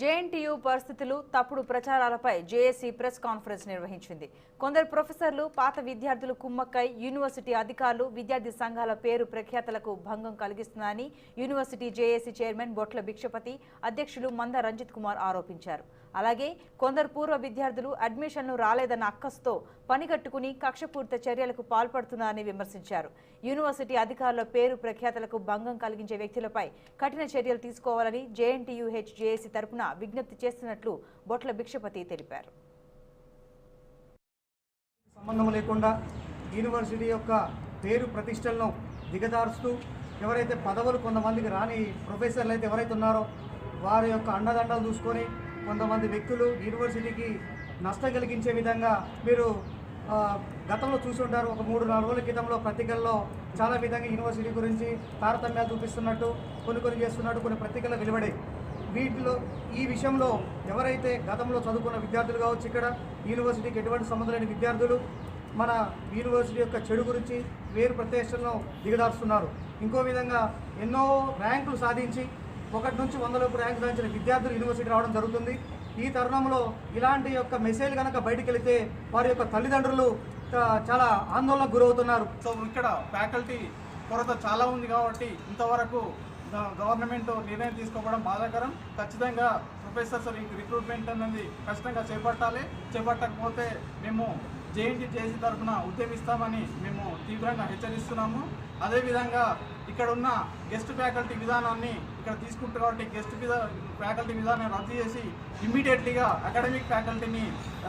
JNTU పరిస్థితులు తప్పుడు ప్రచారాలపై JAC press conference నిర్వహించింది. కొందరు ప్రొఫెసర్లు పాత విద్యార్థులు కుమ్మక్కై యూనివర్సిటీ అధికారులు విద్యార్థి సంఘాల పేరు ప్రఖ్యాతలకు భంగం కలిగిస్తున్నారని university J A C chairman Botla Bhikshapathi అధ్యక్షులు మంద రంజిత్ కుమార్ ఆరోపించారు. అలాగే కొందరు పూర్వ విద్యార్థులు అడ్మిషన్లు రాలేదన్న అక్కస్తో పనిగట్టుకుని కక్షపూర్త చర్యలకు పాల్పడుతున్నారని విమర్శించారు. యూనివర్సిటీ అధికారుల పేరు ప్రఖ్యాతలకు భంగం కలిగించే వ్యక్తులపై కఠిన చర్యలు తీసుకోవాలని జేఎన్టీయూహెచ్ జేఏసీ తరపున విజ్ఞప్తి చేస్తున్నట్లు బొట్ల భిక్షపతి తెలిపారు. సంబంధం లేకుండా యూనివర్సిటీ యొక్క పేరు ప్రతిష్టలను దిగదారుస్తూ ఎవరైతే పదవులు కొంతమందికి రాని ప్రొఫెసర్లు అయితే ఎవరైతే ఉన్నారో వారి యొక్క అండదండలు చూసుకొని కొంతమంది వ్యక్తులు యూనివర్సిటీకి నష్టం కలిగించే విధంగా మీరు గతంలో చూసి ఉంటారు. ఒక మూడు నాలుగు రోజుల క్రితంలో పత్రికల్లో చాలా విధంగా యూనివర్సిటీ గురించి తారతమ్యాలు చూపిస్తున్నట్టు కొన్ని కొన్ని చేస్తున్నట్టు కొన్ని పత్రికల్లో వెలువడే వీటిలో ఈ విషయంలో ఎవరైతే గతంలో చదువుకున్న విద్యార్థులు కావచ్చు ఇక్కడ యూనివర్సిటీకి ఎటువంటి సంబంధం లేని విద్యార్థులు మన యూనివర్సిటీ యొక్క చెడు గురించి వేరు ప్రతిష్టలను దిగదారుస్తున్నారు ఇంకో విధంగా ఎన్నో ర్యాంకులు సాధించి ఒకటి నుంచి వందలోపు ర్యాంక్ సాధించిన విద్యార్థులు యూనివర్సిటీ రావడం జరుగుతుంది. ఈ తరుణంలో ఇలాంటి యొక్క మెసేజ్ కనుక బయటికి వెళితే వారి యొక్క తల్లిదండ్రులు చాలా ఆందోళనకు గురవుతున్నారు. సో ఇక్కడ ఫ్యాకల్టీ కొరత చాలా ఉంది కాబట్టి ఇంతవరకు గ- గవర్నమెంట్ నిర్ణయం తీసుకోవడం బాధాకరం. ఖచ్చితంగా ప్రొఫెసర్స్ రిక్రూట్మెంట్ అనేది ఖచ్చితంగా చేపట్టాలి. చేపట్టకపోతే మేము జేఎన్టీ జేసీ తరఫున ఉద్యమిస్తామని మేము తీవ్రంగా హెచ్చరిస్తున్నాము. అదేవిధంగా ఇక్కడ ఉన్న గెస్ట్ ఫ్యాకల్టీ విధానాన్ని ఇక్కడ తీసుకుంటారు కాబట్టి గెస్ట్ ఫ్యాకల్టీ విధానాన్ని రద్దు చేసి ఇమ్మీడియట్లీగా అకాడమిక్ ఫ్యాకల్టీని